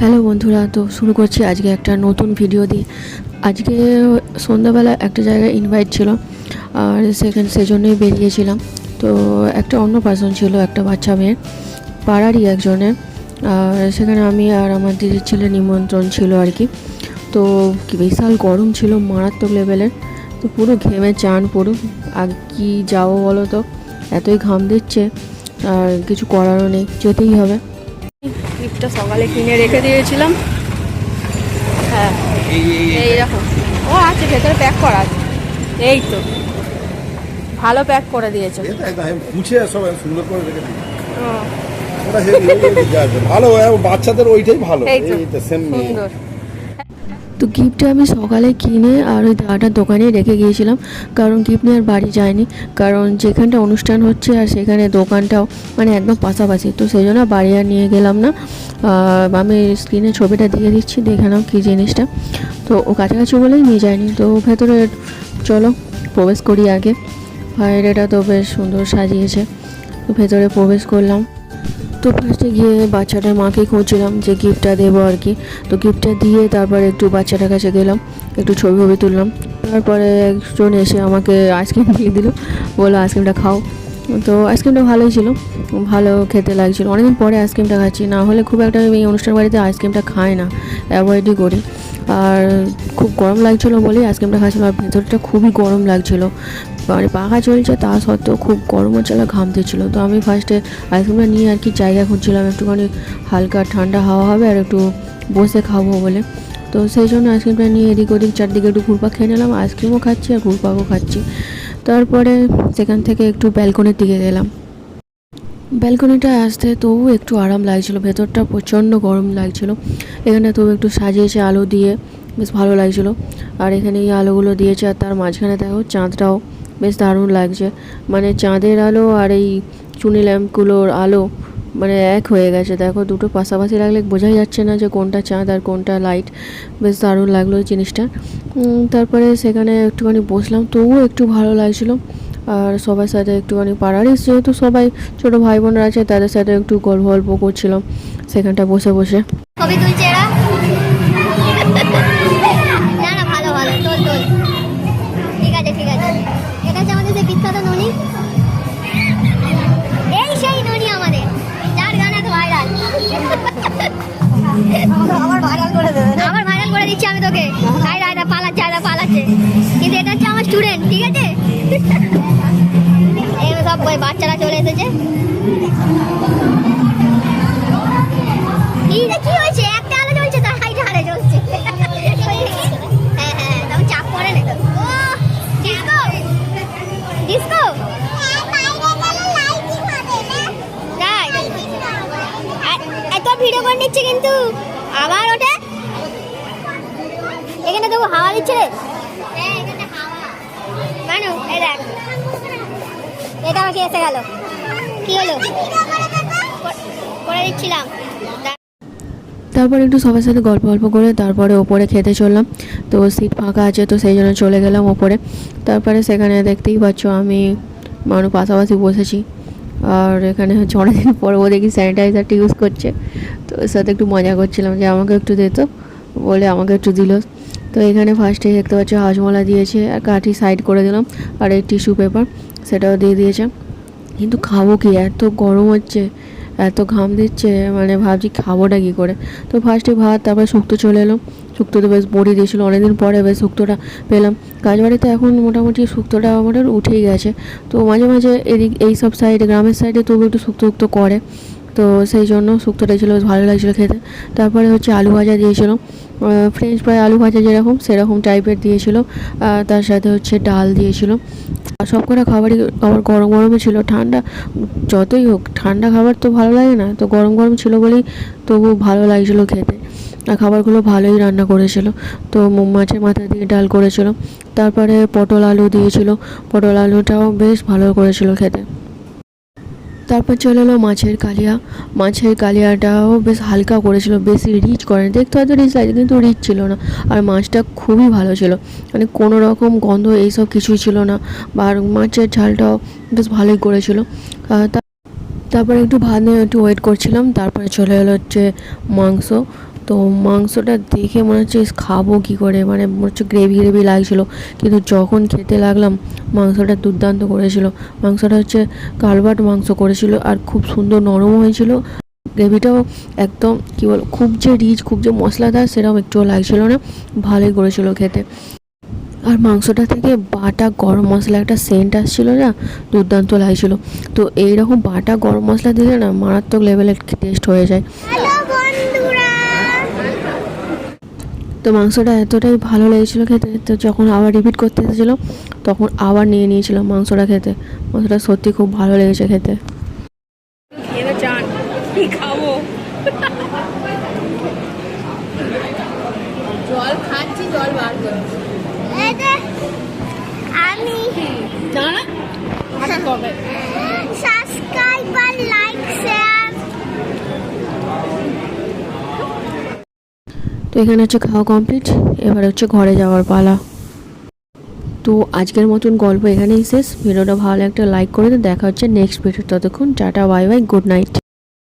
Hello বন্ধুরা, তো শুরু করছি আজকে একটা নতুন ভিডিও দিয়ে। আজকে সন্ধ্যাবেলা একটা জায়গায় ইনভাইট ছিল, আর সেখানে সেজন্যই বেরিয়েছিলাম। তো একটা অন্য পার্সন ছিল, একটা বাচ্চা মেয়ের পাড়ারই একজনের। আর সেখানে আমি আর আমার দিদির ছেলে নিমন্ত্রণ ছিল আর কি। তো বিশাল গরম ছিল, মারাত্মক লেভেলের তো পুরো ঘেমে চান পুরো। আর কি যাব বলো তো? এতই ঘাম দিচ্ছে, আর কিছু করারও নেই, যেতেই হবে। গিফটটা সকালে কিনে রেখে দিয়েছিলাম। হ্যাঁ এই রকম ও আছে ভেতরে প্যাক করা আছে। এই তো। ভালো প্যাক করে দিয়েছে। মুছে সব সুন্দর করে রেখে দিই ভালো হয়, বাচ্চাদের ওইটাই ভালো। এই তো সুন্দর। তো গিফটটা আমি সকালে কিনে আর ওই দাদাটার দোকানে রেখে গিয়েছিলাম। কারণ গিফট নিয়ে আর বাড়ি যায়নি। কারণ যেখানটা অনুষ্ঠান হচ্ছে আর সেখানে দোকানটাও মানে একদম পাশাপাশি। তো সেই জন্য বাড়ি আর নিয়ে গেলাম না। আমি স্ক্রিনে ছবিটা দিয়ে দিচ্ছি, দেখে নাও কী জিনিসটা। তো ও কাছাকাছি বলেই নিয়ে যায়নি। তো ভেতরে চলো, প্রবেশ করি আগে। বাইরেটা তো বেশ সুন্দর সাজিয়েছে। তো ভেতরে প্রবেশ করলাম। তো ফার্স্টে গিয়ে বাচ্চাটার মাকে খুঁজছিলাম যে গিফটটা দেবো আর কি। তো গিফটটা দিয়ে তারপরে একটু বাচ্চাটার কাছে গেলাম, একটু ছবি ছবি তুললাম। তারপরে একজন এসে আমাকে আইসক্রিম দিয়ে দিল, বলল আইসক্রিমটা খাও। তো আইসক্রিমটা ভালোই ছিল, ভালো খেতে লাগছিল। অনেকদিন পরে আইসক্রিমটা খাচ্ছি, না হলে খুব একটা আমি অনুষ্ঠান বাড়িতে আইসক্রিমটা খাই না অ্যাভয়েডই করি। আর খুব গরম লাগছিল বলেই আইসক্রিমটা খাচ্ছিলো আর ভেতরটা খুবই গরম লাগছিল। মানে পাখা চলছে, তা সত্ত্বেও খুব গরম হচ্ছিল ঘাম দিচ্ছিল তো আমি ফার্স্টে আইসক্রিমটা নিয়ে আর কি জায়গা খুঁজছিলাম, একটুখানি হালকা ঠান্ডা হাওয়া হবে আর একটু বসে খাব বলে। তো সেই জন্য আইসক্রিমটা নিয়ে এদিক ওদিক চারদিকে একটু ঘুরপাক খেয়ে নিলাম আইসক্রিমও খাচ্ছি আর ঘুরপাকও খাচ্ছি। তারপরে সেখান থেকে একটু ব্যালকনির দিকে গেলাম। ব্যালকনিটা আসতে তবু একটু আরাম লাগছিল, ভেতরটা প্রচণ্ড গরম লাগছিল। এখানে তবু একটু সাজিয়েছে আলো দিয়ে, বেশ ভালো লাগছিল। আর এখানে এই আলোগুলো দিয়েছে আর তার মাঝখানে দেখো চাঁদটাও। বেশ দারুণ লাগছে। মানে চাঁদের আলো আর এই চুনি ল্যাম্পগুলোর আলো মানে এক হয়ে গেছে। দেখো, দুটো পাশাপাশি লাগলে বোঝাই যাচ্ছে না যে কোনটা চাঁদ আর কোনটা লাইট। বেশ দারুণ লাগল এই জিনিসটা। তারপরে সেখানে একটুখানি বসলাম, তবুও একটু ভালো লাগছিল। আর সবার সাথে একটুখানি পাড়ারই, যেহেতু সবাই ছোটো ভাই বোনরা আছে, তাদের সাথে একটু গল্প গল্প করছিলাম সেখানটা বসে বসে। আবার দিচ্ছি আমি তোকে। আয়রা পালাচ্ছে আয়রা পালাচ্ছে। কিন্তু এটা হচ্ছে আমার স্টুডেন্ট ঠিক আছে? এই সব বাচ্চারা চলে এসেছে। ভিডিও করে নিচ্ছে কিন্তু। আবার ওটা এখানে তো হাওয়া দিচ্ছে। রে মানু এটা আমাকে এসে গেল। কি হলো? করে দিচ্ছিলাম। তারপরে একটু সবার সাথে গল্প গল্প করে তারপরে ওপরে খেতে চললাম। তো সিট ফাঁকা আছে, তো সেই জন্য চলে গেলাম ওপরে। তারপরে সেখানে দেখতেই পাচ্ছ আমি মানুষ পাশাপাশি বসেছি। আর এখানে হচ্ছে অনেকদিন পর ও দেখি স্যানিটাইজারটা ইউজ করছে। তো ওর সাথে একটু মজা করছিলাম যে আমাকে একটু দে তো। বলে আমাকে একটু দিল। তো এখানে ফার্স্টে দেখতে পাচ্ছি হাজমলা দিয়েছে, আর কাঠি সাইড করে দিলাম, আর এই টিস্যু পেপার সেটাও দিয়ে দিয়েছে। কিন্তু খাব কি? এত গরম হচ্ছে, এত ঘাম দিচ্ছে মানে ভাবছি খাবোটা কী করে? তো ফার্স্টে ভাত, তারপরে শুক্তো চলে এলো। শুক্তোতে বেশ বড়ি দিয়েছিলো, অনেকদিন পরে বেশ শুক্তোটা পেলাম। কাজবাড়িতে এখন মোটামুটি শুক্তোটা আমাদের উঠেই গেছে। তো মাঝে মাঝে এদিক, এই সব সাইডে গ্রামের সাইডে তবু একটু শুক্তো শুক্তো করে। তো সেই জন্য শুক্তোটা ছিল, বেশ ভালো লাগছিল খেতে। তারপরে হচ্ছে আলু ভাজা দিয়েছিলো। ফ্রেঞ্চ ফ্রাই আলু ভাজা যেরকম, সেরকম টাইপের দিয়েছিলো। তার সাথে হচ্ছে ডাল দিয়েছিলো। সব কটা খাবারই আবার গরম গরমে ছিল। ঠান্ডা, যতই হোক, ঠান্ডা খাবার তো ভালো লাগে না, তো গরম গরম ছিল বলেই তবু ভালো লাগছিল খেতে। আর খাবারগুলো ভালোই রান্না করেছিল। তো মাছের মাথা দিয়ে ডাল করেছিল। তারপরে পটল আলু দিয়েছিল। পটল আলুটাও বেশ ভালো করেছিল খেতে। তারপর চলে এলো মাছের কালিয়া। মাছের কালিয়াটাও বেশ হালকা করেছিল, বেশি রিচ করেনি। দেখতে হয়তো রিচ লাগছে, কিন্তু রিচ ছিল না। আর মাছটা খুবই ভালো ছিল। মানে কোনো রকম গন্ধ এইসব কিছুই ছিল না। বা মাছের ঝালটাও বেশ ভালোই করেছিল। তারপরে একটু ভাত নিয়ে একটু ওয়েট করছিলাম। তারপরে চলে এলো হচ্ছে মাংস। তো মাংসটা দেখে মনে হচ্ছে খাব কী করে? মানে মনে হচ্ছে গ্রেভি গ্রেভি লাগছিল। কিন্তু যখন খেতে লাগলাম, মাংসটা দুর্দান্ত করেছিল। মাংসটা হচ্ছে কালবাট মাংস করেছিল আর খুব সুন্দর নরম হয়েছিল। গ্রেভিটাও একদম কী বল, খুব যে রিচ খুব যে মশলাদার সেরকম একটুও লাগছিল না। ভালোই করেছিল খেতে। আর মাংসটা থেকে বাটা গরম মশলা একটা সেন্ট আসছিল না, দুর্দান্ত লাগছিল। তো এই রকম বাটা গরম মশলা দিলে না মারাত্মক লেভেলের টেস্ট হয়ে যায় হ্যালো বন্ধুরা তো মাংসটা এতটাই ভালো লেগেছিলো খেতে তো যখন আবার রিপিট করতে এসেছিল তখন আবার নিয়ে নিয়েছিলাম মাংসটা খেতে। মাংসটা সত্যি খুব ভালো লেগেছে খেতে। খেতে চান কি খাব? জল খাচ্ছি জল বার করছি। আমি না না সাবস্ক্রাইব আর লাইক শেয়ার তো এখানে হচ্ছে খাওয়া কমপ্লিট এবার হচ্ছে ঘরে যাওয়ার পালা। তো আজকের মতন গল্প এখানেই শেষ। ভিডিওটা ভালো একটা লাইক করে দেখা হচ্ছে নেক্সট ভিডিও ততক্ষণ tata bye bye good night